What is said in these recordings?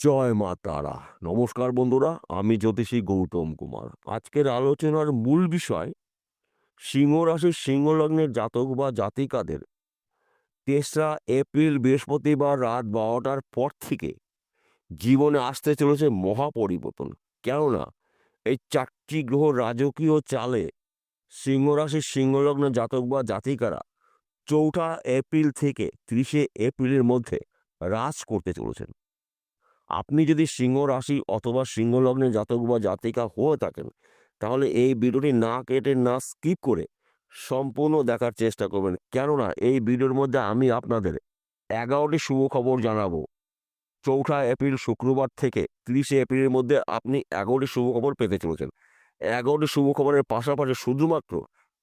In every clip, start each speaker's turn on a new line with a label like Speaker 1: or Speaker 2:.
Speaker 1: জয় মা তারা। নমস্কার বন্ধুরা, আমি জ্যোতিষী গৌতম কুমার। আজকের আলোচনার মূল বিষয়, সিংহ রাশির সিংহ লগ্নের জাতক বা জাতিকাদের। তেসরা এপ্রিল বৃহস্পতিবার রাত বারোটার পর থেকে জীবনে আসতে চলেছে মহা পরিবর্তন কেননা, এই চারটি গ্রহ রাজকীয় চালে সিংহ রাশির সিংহ লগ্নের জাতক বা জাতিকারা চৌঠা এপ্রিল থেকে ত্রিশে এপ্রিলের মধ্যে রাজ করতে চলেছেন। আপনি যদি সিংহ রাশি অথবা সিংহ লগ্নের জাতক বা জাতিকা হয়ে থাকেন, তাহলে এই ভিডিওটি না কেটে না স্কিপ করে সম্পূর্ণ দেখার চেষ্টা করবেন। কেননা এই ভিডিওর মধ্যে আমি আপনাদের এগারোটি শুভ খবর জানাব। চৌঠা এপ্রিল শুক্রবার থেকে তিরিশে এপ্রিলের মধ্যে আপনি এগারোটি শুভ খবর পেতে চলেছেন। এগারোটি শুভ খবরের পাশাপাশি শুধুমাত্র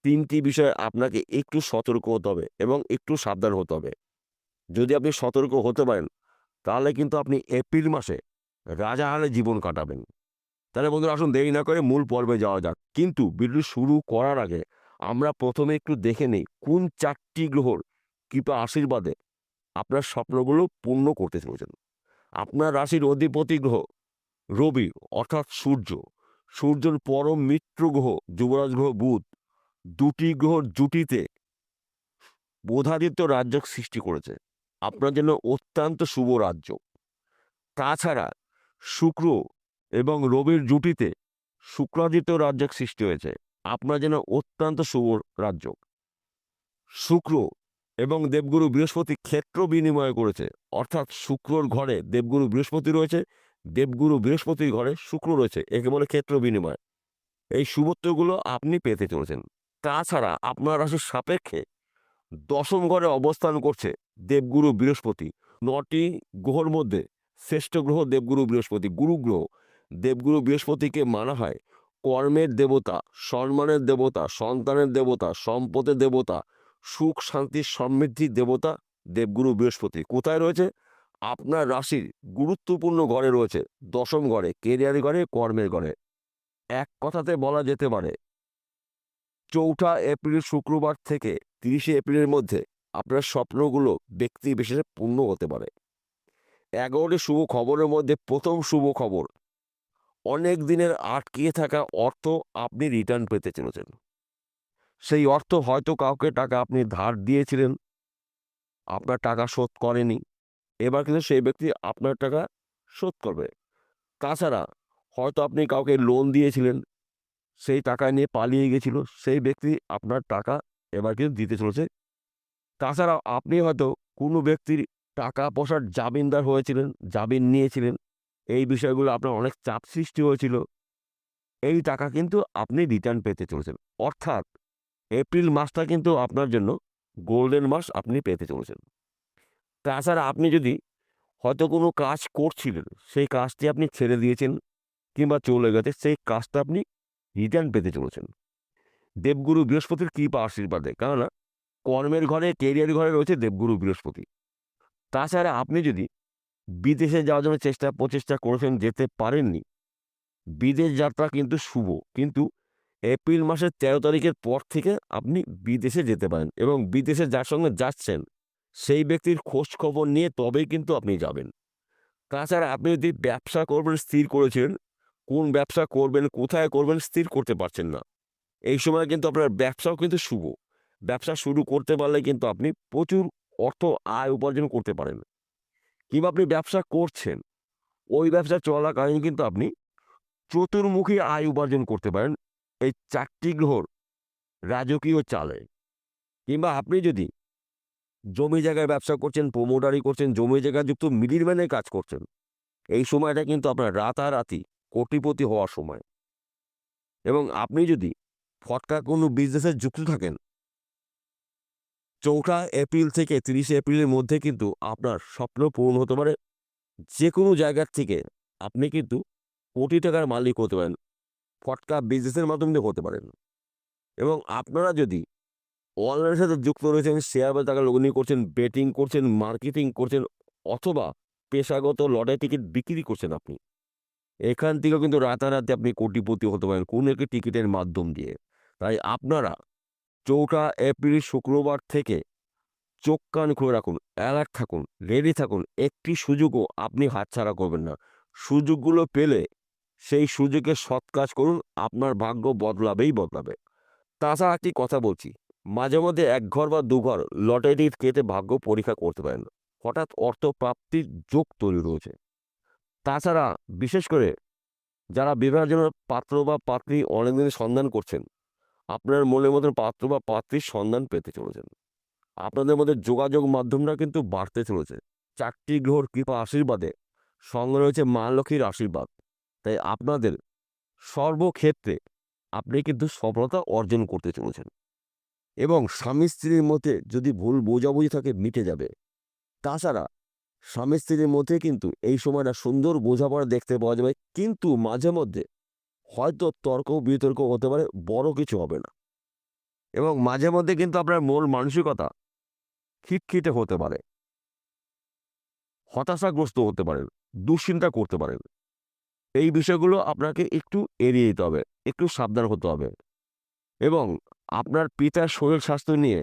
Speaker 1: তিনটি বিষয়ে আপনাকে একটু সতর্ক হতে হবে এবং একটু সাবধান হতে হবে। যদি আপনি সতর্ক হতে পারেন তাহলে কিন্তু আপনি এপ্রিল মাসে রাজাহালে জীবন কাটাবেন। তাহলে বন্ধুরা আসুন দেরি না করে মূল পর্বে যাওয়া যাক। কিন্তু ভিডিও শুরু করার আগে আমরা প্রথমে একটু দেখে নিই কোন চারটি গ্রহর কৃপা আশীর্বাদে আপনার স্বপ্নগুলো পূর্ণ করতে চলেছেন। আপনার রাশির অধিপতি গ্রহ রবি, অর্থাৎ সূর্য। সূর্যের পরম মিত্র গ্রহ যুবরাজ গ্রহ বুধ। দুটি গ্রহর জুটিতে বোধাদিত্য রাজ্য সৃষ্টি করেছে। আপনার জন্য অত্যন্ত শুভ রাজ্য। তাছাড়া শুক্র এবং রবির জুটিতে শুক্রাদিত্য রাজ্য সৃষ্টি হয়েছে। আপনার জন্য অত্যন্ত শুভ রাজ্য। শুক্র এবং দেবগুরু বৃহস্পতি ক্ষেত্র বিনিময় করেছে। অর্থাৎ শুক্রর ঘরে দেবগুরু বৃহস্পতি রয়েছে, দেবগুরু বৃহস্পতির ঘরে শুক্র রয়েছে। একে বলে ক্ষেত্র বিনিময়। এই শুভত্বগুলো আপনি পেতে চলেছেন। তাছাড়া আপনার রাশির সাপেক্ষে দশম ঘরে অবস্থান করছে দেবগুরু বৃহস্পতি। নটি গ্রহর মধ্যে শ্রেষ্ঠ গ্রহ দেবগুরু বৃহস্পতি। গুরু গ্রহ দেবগুরু বৃহস্পতিকে মানা হয় কর্মের দেবতা, সম্মানের দেবতা, সন্তানের দেবতা, সম্পদের দেবতা, সুখ, শান্তি সমৃদ্ধির দেবতা দেবগুরু বৃহস্পতি। কোথায় রয়েছে? আপনার রাশির গুরুত্বপূর্ণ ঘরে রয়েছে দশম ঘরে, কেরিয়ার ঘরে, কর্মের ঘরে। এক কথাতে বলা যেতে পারে চৌঠা এপ্রিল শুক্রবার থেকে তিরিশে এপ্রিলের মধ্যে আপনার স্বপ্নগুলো ব্যক্তি বিশেষে পূর্ণ হতে পারে। এগারোটি শুভ খবরের মধ্যে প্রথম শুভ খবর, অনেক দিনের আটকিয়ে থাকা অর্থ আপনি রিটার্ন পেতে চলেছেন। সেই অর্থ হয়তো কাউকে টাকা আপনি ধার দিয়েছিলেন, আপনার টাকা শোধ করেনি, এবার কিন্তু সেই ব্যক্তি আপনার টাকা শোধ করবে। তাছাড়া হয়তো আপনি কাউকে লোন দিয়েছিলেন সেই টাকা নিয়ে পালিয়ে গেছিল, সেই ব্যক্তি আপনার টাকা এবার কিন্তু দিতে চলেছে। তাছাড়া আপনি হয়তো কোনো ব্যক্তির টাকা পয়সার জামিনদার হয়েছিলেন, জামিন নিয়েছিলেন, এই বিষয়গুলো আপনার অনেক চাপ সৃষ্টি হয়েছিল। এই টাকা কিন্তু আপনি রিটার্ন পেতে চলেছেন। অর্থাৎ এপ্রিল মাসটা কিন্তু আপনার জন্য গোল্ডেন মাস আপনি পেতে চলেছেন। তাছাড়া আপনি যদি হয়তো কোনো কাজ করছিলেন, সেই কাজটি আপনি ছেড়ে দিয়েছেন কিংবা চলে গেছে, সেই কাজটা আপনি রিটার্ন পেতে চলেছেন। দেবগুরু বৃহস্পতির কৃপা আশীর্বাদে। কেননা, কর্মের ঘরে কেরিয়ার ঘরে রয়েছে দেবগুরু বৃহস্পতি। তাছাড়া আপনি যদি বিদেশে যাওয়ার জন্য চেষ্টা, প্রচেষ্টা করেছেন, যেতে পারেননি, বিদেশ যাত্রা কিন্তু শুভ। কিন্তু এপ্রিল মাসের তেরো তারিখের পর থেকে আপনি বিদেশে যেতে পারেন এবং বিদেশে যার সঙ্গে যাচ্ছেন, সেই ব্যক্তির খোঁজ খবর নিয়ে তবেই কিন্তু আপনি যাবেন। তাছাড়া আপনি যদি ব্যবসা করবেন, স্থির করেছেন কোন ব্যবসা করবেন, কোথায় করবেন স্থির করতে পারছেন না। এই সময় কিন্তু আপনার ব্যবসাও কিন্তু শুভ। ব্যবসা শুরু করতে পারলে কিন্তু আপনি প্রচুর অর্থ আয় উপার্জন করতে পারেন। কিংবা আপনি ব্যবসা করছেন, ওই ব্যবসা চলাকালীন কিন্তু আপনি চতুর্মুখী আয় উপার্জন করতে পারেন। এই চারটি গ্রহর রাজকীয় চালে। কিংবা আপনি যদি জমি জায়গায় ব্যবসা করছেন প্রোমোটারি করছেন, জমি জায়গায় যুক্ত মিডিলম্যানের কাজ করছেন, এই সময়টা কিন্তু আপনার রাতারাতি কোটিপতি হওয়ার সময়। এবং আপনি যদি ফটকা কোনো বিজনেসে যুক্ত থাকেন, চৌঠা এপ্রিল থেকে তিরিশে এপ্রিলের মধ্যে কিন্তু আপনার স্বপ্ন পূরণ হতে পারে। যে কোনো জায়গার থেকে আপনি কিন্তু কোটি টাকার মালিক হতে পারেন, ফটকা বিজনেসের মাধ্যমে হতে পারেন। এবং আপনারা যদি অনলাইনের সাথে যুক্ত রয়েছেন শেয়ার বাজার টাকা লগ্নি করছেন বেটিং করছেন মার্কেটিং করছেন, অথবা পেশাগত লটারি টিকিট বিক্রি করছেন আপনি এখান থেকেও কিন্তু রাতারাতি আপনি কোটিপতি হতে পারেন কোনো একটি টিকিটের মাধ্যম দিয়ে। তাই আপনারা চৌঠা এপ্রিল শুক্রবার থেকে চোখ কান খুলে রাখুন, অ্যালার্ট থাকুন, রেডি থাকুন, একটি সুযোগও আপনি হাতছাড়া করবেন না। সুযোগগুলো পেলে সেই সুযোগে সৎ কাজ করুন, আপনার ভাগ্য বদলাবেই বদলাবে। তাছাড়া একটি কথা বলছি, মাঝে মধ্যে এক ঘর বা দু ঘর লটারি কেটে ভাগ্য পরীক্ষা করতে পারেন। হঠাৎ অর্থপ্রাপ্তির যোগ তৈরি রয়েছে তাছাড়া বিশেষ করে যারা বিবাহের জন্য পাত্র বা পাত্রী অনেকদিন সন্ধান করছেন, আপনার মনের মতন পাত্র বা পাত্রীর সন্ধান পেতে চলেছেন। আপনাদের মধ্যে যোগাযোগ মাধ্যমটা কিন্তু বাড়তে চলেছে। চারটি গ্রহর কৃপা আশীর্বাদে সঙ্গে রয়েছে মা লক্ষ্মীর আশীর্বাদ। তাই আপনাদের সর্বক্ষেত্রে আপনি কিন্তু সফলতা অর্জন করতে চলেছেন। এবং স্বামী স্ত্রীর মধ্যে যদি ভুল বোঝাবুঝি থাকে, মিটে যাবে। তাছাড়া স্বামী স্ত্রীর মধ্যে কিন্তু এই সময়টা সুন্দর বোঝাপড়া দেখতে পাওয়া যাবে। কিন্তু মাঝে মধ্যে হয়তো তর্ক, বিতর্ক হতে পারে, বড় কিছু হবে না। এবং মাঝে মধ্যে কিন্তু আপনার মূল মানসিকতা খিটখিটে হতে পারে। হতাশাগ্রস্ত হতে পারেন দুশ্চিন্তা করতে পারেন এই বিষয়গুলো আপনাকে একটু এড়িয়ে দিতে হবে, একটু সাবধান হতে হবে। এবং আপনার পিতার শরীর স্বাস্থ্য নিয়ে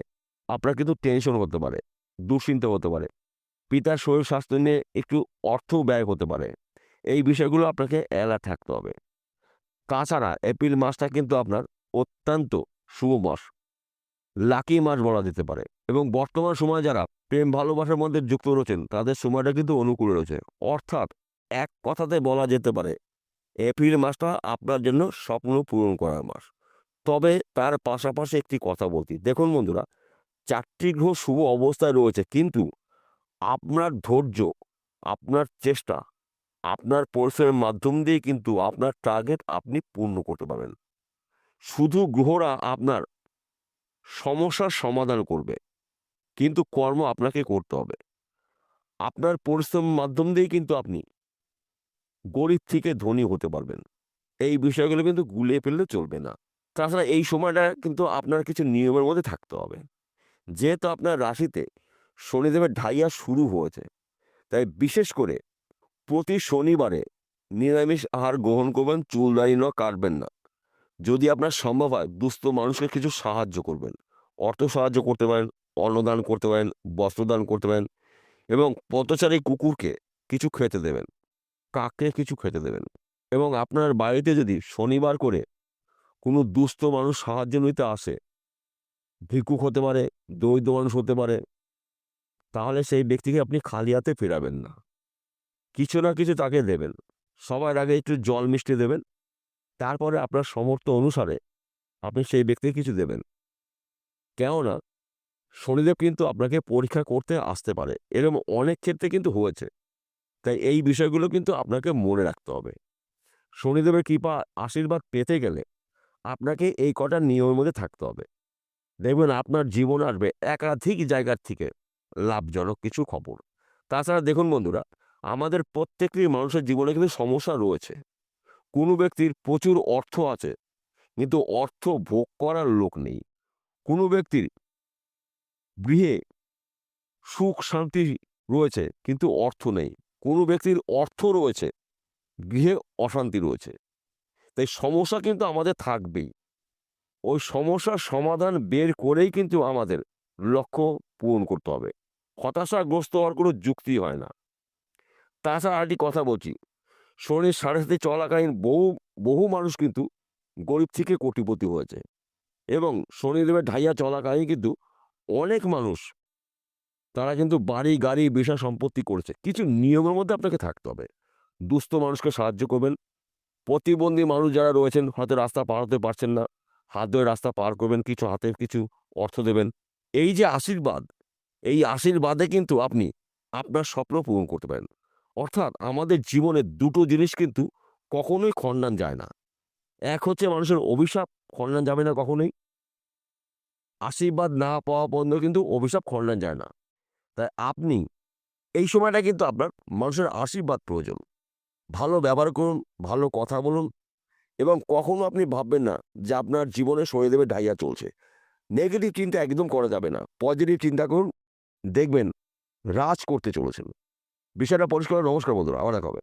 Speaker 1: আপনার কিন্তু টেনশন হতে পারে, দুশ্চিন্তা হতে পারে। পিতার শরীর স্বাস্থ্য নিয়ে একটু অর্থ ব্যয় হতে পারে। এই বিষয়গুলো আপনাকে অ্যালার্ট থাকতে হবে। তাছাড়া এপ্রিল মাসটা কিন্তু আপনার অত্যন্ত শুভ মাস। লাকি মাস বলা যেতে পারে এবং বর্তমান সময়ে যারা প্রেম ভালোবাসার মধ্যে যুক্ত রয়েছেন, তাদের সময়টা কিন্তু অনুকূল রয়েছে। অর্থাৎ এক কথাতে বলা যেতে পারে, এপ্রিল মাসটা আপনার জন্য স্বপ্ন পূরণ করার মাস। তবে তার পাশাপাশি একটি কথা বলছি। দেখুন বন্ধুরা, চারটি গ্রহ শুভ অবস্থায় রয়েছে, কিন্তু আপনার ধৈর্য, আপনার চেষ্টা, আপনার পরিশ্রমের মাধ্যম দিয়ে কিন্তু আপনার টার্গেট আপনি পূর্ণ করতে পারবেন। শুধু গ্রহরা আপনার সমস্যার সমাধান করবে, কিন্তু কর্ম আপনাকে করতে হবে। আপনার পরিশ্রমের মাধ্যম দিয়ে কিন্তু আপনি গরিব থেকে ধনী হতে পারবেন। এই বিষয়গুলো কিন্তু গুলিয়ে ফেললে চলবে না। তাছাড়া এই সময়টা কিন্তু আপনার কিছু নিয়মের মধ্যে থাকতে হবে। যেহেতু আপনার রাশিতে শনিদেবের ঢাইয়া শুরু হয়েছে। তাই বিশেষ করে প্রতি শনিবারে নিরামিষ আহার গ্রহণ করবেন, চুল দাড়ি ন কাটবেন না। যদি আপনার সম্ভব হয়, দুস্থ মানুষকে কিছু সাহায্য করবেন। অর্থ সাহায্য করতে পারেন, অন্নদান করতে পারেন, বস্ত্রদান করতে পারেন এবং পথচারী কুকুরকে কিছু খেতে দেবেন, কাককে কিছু খেতে দেবেন এবং আপনার বাড়িতে যদি শনিবার করে কোনো দুস্থ মানুষ সাহায্য নিতে আসে, ভিক্ষুক হতে পারে, দরিদ্র মানুষ হতে পারে তাহলে সেই ব্যক্তিকে আপনি খালি হাতে ফেরাবেন না। কিছু না কিছু তাকে দেবেন। সবার আগে একটু জল মিষ্টি দেবেন। তারপরে আপনার সমর্থ অনুসারে আপনি সেই ব্যক্তিকে কিছু দেবেন। কেননা, শনিদেব কিন্তু আপনাকে পরীক্ষা করতে আসতে পারে। এরকম অনেক ক্ষেত্রে কিন্তু হয়েছে। তাই এই বিষয়গুলো কিন্তু আপনাকে মনে রাখতে হবে। শনিদেবের কৃপা আশীর্বাদ পেতে গেলে আপনাকে এই কটা নিয়মের মধ্যে থাকতে হবে। দেখবেন আপনার জীবন আসবে একাধিক জায়গার থেকে। লাভজনক কিছু খবর। তাছাড়া দেখুন বন্ধুরা, আমাদের প্রত্যেকটি মানুষের জীবনে কিন্তু সমস্যা রয়েছে। কোনো ব্যক্তির প্রচুর অর্থ আছে, কিন্তু অর্থ ভোগ করার লোক নেই। কোনো ব্যক্তির গৃহে সুখ, শান্তি রয়েছে, কিন্তু অর্থ নেই। কোনো ব্যক্তির অর্থ রয়েছে, গৃহে অশান্তি রয়েছে। তাই সমস্যা কিন্তু আমাদের থাকবেই। ওই সমস্যার সমাধান বের করেই কিন্তু আমাদের লক্ষ্য পূরণ করতে হবে। হতাশাগ্রস্ত হওয়ার কোনো যুক্তি হয় না। তাছাড়া আরেকটি কথা বলছি। শনির সাড়ে সাথে চলাকালীন বহু বহু মানুষ কিন্তু গরিব থেকে কোটিপতি হয়েছে এবং শনিদেবের ঢাইয়া চলাকালীন কিন্তু অনেক মানুষ তারা কিন্তু বাড়ি, গাড়ি বিষয় সম্পত্তি করেছে। কিছু নিয়মের মধ্যে আপনাকে থাকতে হবে। দুস্থ মানুষকে সাহায্য করবেন। প্রতিবন্ধী মানুষ যারা রয়েছেন হয়তো রাস্তা পার হতে পারছেন না। হাত ধরে রাস্তা পার করবেন, কিছু হাতে কিছু অর্থ দেবেন। এই যে আশীর্বাদ এই আশীর্বাদে কিন্তু আপনি আপনার স্বপ্ন পূরণ করতে পারেন। অর্থাৎ আমাদের জীবনে দুটো জিনিস কিন্তু কখনোই খণ্ডান যায় না। এক হচ্ছে মানুষের অভিশাপ খণ্ডান যাবে না কখনোই। আশীর্বাদ না পাওয়া পর্যন্ত কিন্তু অভিশাপ খণ্ডান যায় না। তাই আপনি এই সময়টা কিন্তু আপনার মানুষের আশীর্বাদ প্রয়োজন। ভালো ব্যবহার করুন, ভালো কথা বলুন এবং কখনো আপনি ভাববেন না যে আপনার জীবনে সরে দেবে ঢাইয়া চলছে। নেগেটিভ চিন্তা একদম করা যাবে না। পজিটিভ চিন্তা করুন দেখবেন রাজ করতে চলেছেন। বিষয়টা পরিষ্কার নমস্কার বন্ধুরা আবার দেখা হবে।